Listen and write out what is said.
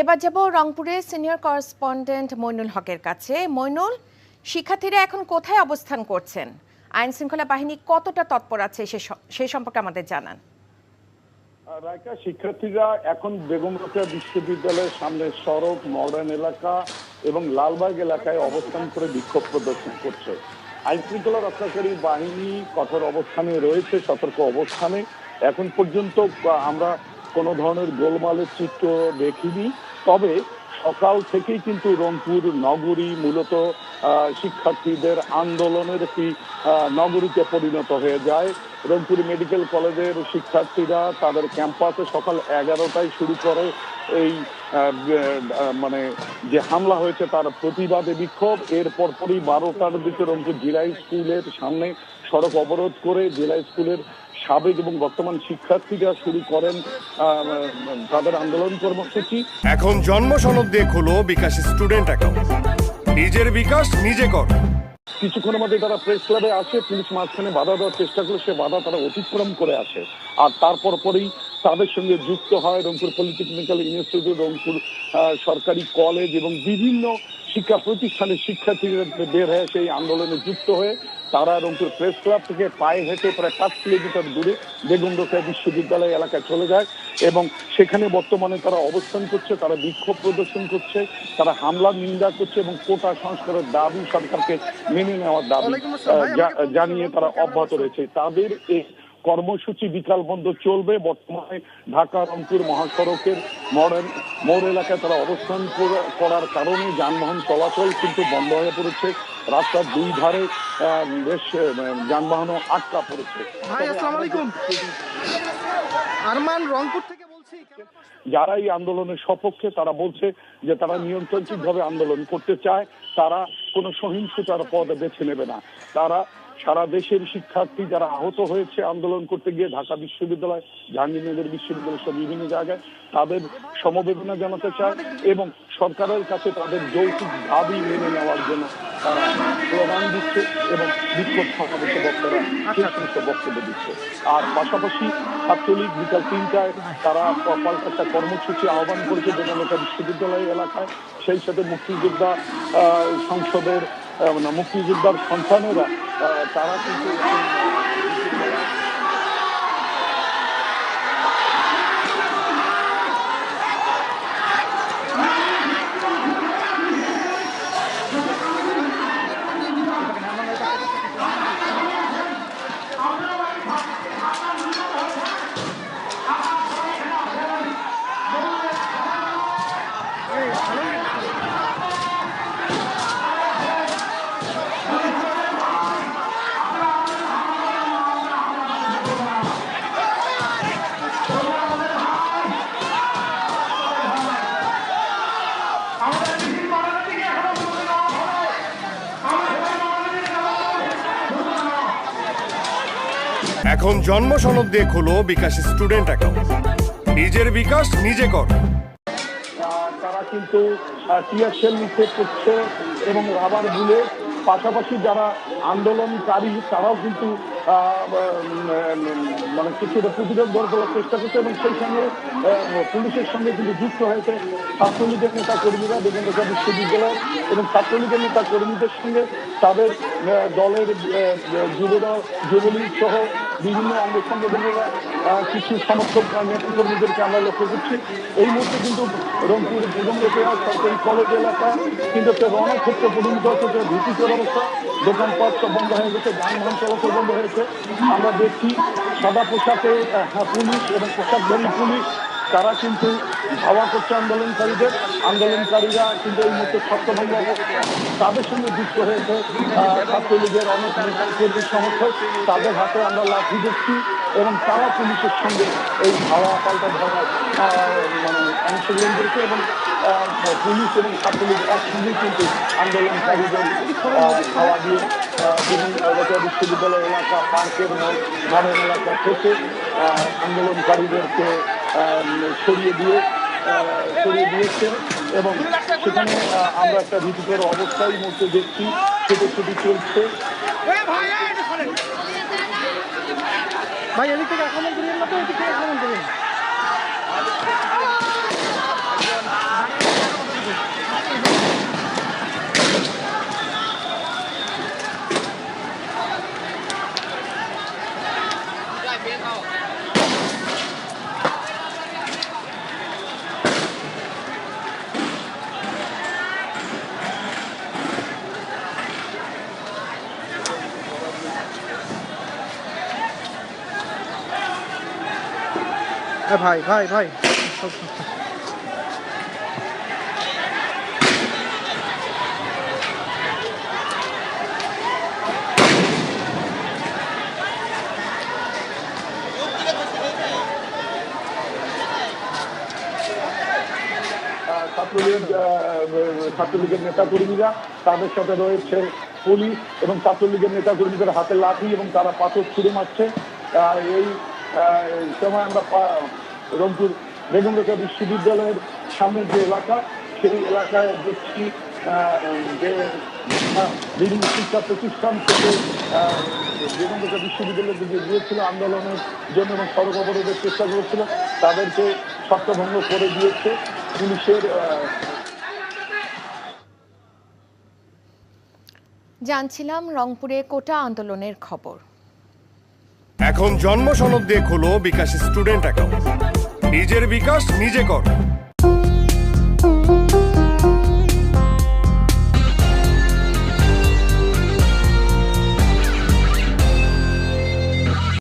এবার যাব রংপুরে সিনিয়র করেসপন্ডেন্ট মইনুল হকের কাছে। মইনুল, শিক্ষার্থীরা এখন কোথায় অবস্থান করছেন? আইন শৃঙ্খলা বাহিনী কতটা তৎপর আছে সে সম্পর্কে আমাদের জানান। রায়কা, শিক্ষার্থীরা এখন বেগম রোকেয়া বিশ্ববিদ্যালয়ের সামনে সড়ক, মডার্ন এলাকা এবং লালবাগ এলাকায় অবস্থান করে বিক্ষোভ প্রদর্শন করছে। আইন শৃঙ্খলা রক্ষাকারী বাহিনী কঠোর অবস্থানে রয়েছে, সতর্ক অবস্থানে। এখন পর্যন্ত আমরা কোনো ধরনের গোলমালের চিত্র দেখিনি। তবে সকাল থেকেই কিন্তু রংপুর নগরী মূলত শিক্ষার্থীদের আন্দোলনের একটি নগরীতে পরিণত হয়ে যায়। রংপুর মেডিকেল কলেজের শিক্ষার্থীরা তাদের ক্যাম্পাসে সকাল এগারোটায় শুরু করে এই মানে যে হামলা হয়েছে তার প্রতিবাদে বিক্ষোভ। এর পরপরই বারোটার দিকে রংপুর জেলা স্কুলের সামনে সড়ক অবরোধ করে জেলা স্কুলের সাবেক এবং বর্তমান শিক্ষার্থীরা শুরু করেন তাদের আন্দোলন কর্মসূচি। এখন জন্ম সনদ দিয়ে খোলো বিকাশ স্টুডেন্ট অ্যাকাউন্ট। নিজের বিকাশ নিজে কর। কিছুক্ষণের মধ্যে তারা প্রেস ক্লাবে আসে, পুলিশ মাঝখানে বাধা দেওয়ার চেষ্টা করে, সে বাধা তারা অতিক্রম করে আসে। আর তারপর পরেই তাদের সঙ্গে যুক্ত হয় রংপুর পলিটেকনিক্যাল ইনস্টিটিউট রংপুর সরকারি কলেজ এবং বিভিন্ন শিক্ষা প্রতিষ্ঠানের শিক্ষার্থীরা বের হয়ে সেই আন্দোলনে যুক্ত হয়ে তারা রংপুর প্রেস ক্লাব থেকে পায়ে হেঁটে প্রায় পাঁচ কিলোমিটার দূরে বেগম রোকেয়া বিশ্ববিদ্যালয় এলাকায় চলে যায় এবং সেখানে বর্তমানে তারা অবস্থান করছে তারা বিক্ষোভ প্রদর্শন করছে তারা হামলার নিন্দা করছে এবং কোটা সংস্কারের দাবি সরকারকে মেনে নেওয়ার দাবি জানিয়ে তারা অব্যাহত রয়েছে। তাদের এই কর্মসূচি বিকাল বন্ধ চলবে। বর্তমানে ঢাকা রংপুর মহাসড়কের মডার্ন মোড় এলাকায় তারা অবস্থান করার কারণে যানবাহন চলাচল কিন্তু বন্ধ হয়ে পড়েছে। রাস্তার দুই ধারে বেশ যানবাহনও আটকা পড়েছে। আরমান রংপুর থেকে বলছি যারা এই আন্দোলনের সপক্ষে তারা বলছে যে তারা নিয়ন্ত্রণভাবে আন্দোলন করতে চায়। তারা কোনো সহিংসতার পথ বেছে নেবে না। তারা সারা দেশের শিক্ষার্থী যারা আহত হয়েছে আন্দোলন করতে গিয়ে ঢাকা বিশ্ববিদ্যালয়, জাহাঙ্গীরনগর বিশ্ববিদ্যালয় সব বিভিন্ন জায়গায় তাদের সমবেদনা জানাতে চায় এবং সরকারের কাছে তাদের যৌক্তিক দাবি মেনে নেওয়ার জন্য তারা স্লোগান দিচ্ছে এবং বিক্ষোভ সমাবেশে বক্তারা সমস্ত বক্তব্য দিচ্ছে। আর পাশাপাশি ছাত্রলীগ বিকাল তিনটায় তারা পাল্টা একটা কর্মসূচি আহ্বান করেছে বেগমকা বিশ্ববিদ্যালয় এলাকায়। সেই সাথে মুক্তিযোদ্ধা সংসদের মুক্তিযোদ্ধার মানে মুক্তিযোদ্ধার সন্তানেরা আহ, তারা কিন্তু এখন জন্ম সনদ দিয়ে খোলো বিকাশ স্টুডেন্ট অ্যাকাউন্ট নিজের বিকাশ নিজে কর। তারা কিন্তু টিয়ার সেল নিক্ষেপ করছে এবং রাবার বুলে পাশাপাশি যারা আন্দোলনকারী, তারাও কিন্তু মানে কিছুটা প্রতিরোধ গড়ে তোলার চেষ্টা করছে এবং সেই সঙ্গে পুলিশের সঙ্গে কিন্তু যুক্ত হয়েছে ছাত্রলীগের নেতা কর্মীরা বিভিন্ন বিশ্ববিদ্যালয় এবং ছাত্রলীগের নেতা কর্মীদের সঙ্গে তাদের দলের যুবদল, যুবলীগ সহ বিভিন্ন অঙ্গ সংগঠনেরা কিছু সমর্থক নেতৃকর্মীদেরকে আমরা লক্ষ্য করছি। এই মুহূর্তে কিন্তু রংপুর বেগম সরকারি কলেজ এলাকা কিন্তু একটা রণক্ষেত্রে পরিণত হচ্ছে যে ভীতিকর অবস্থা। দোকানপাট সব বন্ধ হয়ে গেছে, যানবাহন চলাচল বন্ধ হয়েছে। আমরা দেখছি সাদা পোশাকে পুলিশ এবং পোশাকধারী পুলিশ তারা কিন্তু ধাওয়া করছে আন্দোলনকারীদের। আন্দোলনকারীরা কিন্তু এই মুহূর্তে ছত্রভঙ্গ তাদের সঙ্গে যুক্ত হয়েছে ছাত্রলীগের অনেক নেতা কর্মী সমর্থক। তাদের হাতে আমরা লাঠি দেখছি এবং তারা পুলিশের সঙ্গে এই ধাওয়া পাল্টা আহ, মানে অংশগ্রহণ করেছে এবং পুলিশ এবং ছাত্রলীগ একসঙ্গে কিন্তু আন্দোলনকারীদের ধাওয়া দিয়ে বিভিন্ন বিশ্ববিদ্যালয় এলাকা পার্কের মডেল এলাকা থেকে আন্দোলনকারীদেরকে সরিয়ে দিয়ে আহ, সরিয়ে দিয়েছে এবং সেখানে আমরা একটা ঋতুকের অবস্থায় মধ্যে দেখছি ছোটাছুটি চলছে। ভাই এদিক থেকে আক্রমণ করিয়েন না তো আক্রমণ করিয়েন ভাই ভাই ভাই। ছাত্রলীগের ছাত্রলীগের নেতা কর্মীরা তাদের সাথে রয়েছে পুলিশ এবং ছাত্রলীগের নেতা কর্মীদের হাতে লাঠি এবং তারা পাথর ছুড়ে মারছে। এই সময় আমরা রংপুর বেগম রোকেয়া বিশ্ববিদ্যালয়ের সামনের যে এলাকা সেই এলাকায় দেখছি যে বিভিন্ন শিক্ষা প্রতিষ্ঠান থেকে বেগম রোকেয়া বিশ্ববিদ্যালয়ের যে গিয়েছিল আন্দোলনের জন্য এবং সড়ক অবরোধের চেষ্টা করেছিল। তাদেরকে ছত্রভঙ্গ করে দিয়েছে পুলিশের জানছিলাম রংপুরে কোটা আন্দোলনের খবর। এখন জন্ম সনদ দিয়ে খোলো বিকাশ স্টুডেন্ট অ্যাকাউন্ট। নিজের বিকাশ নিজে কর।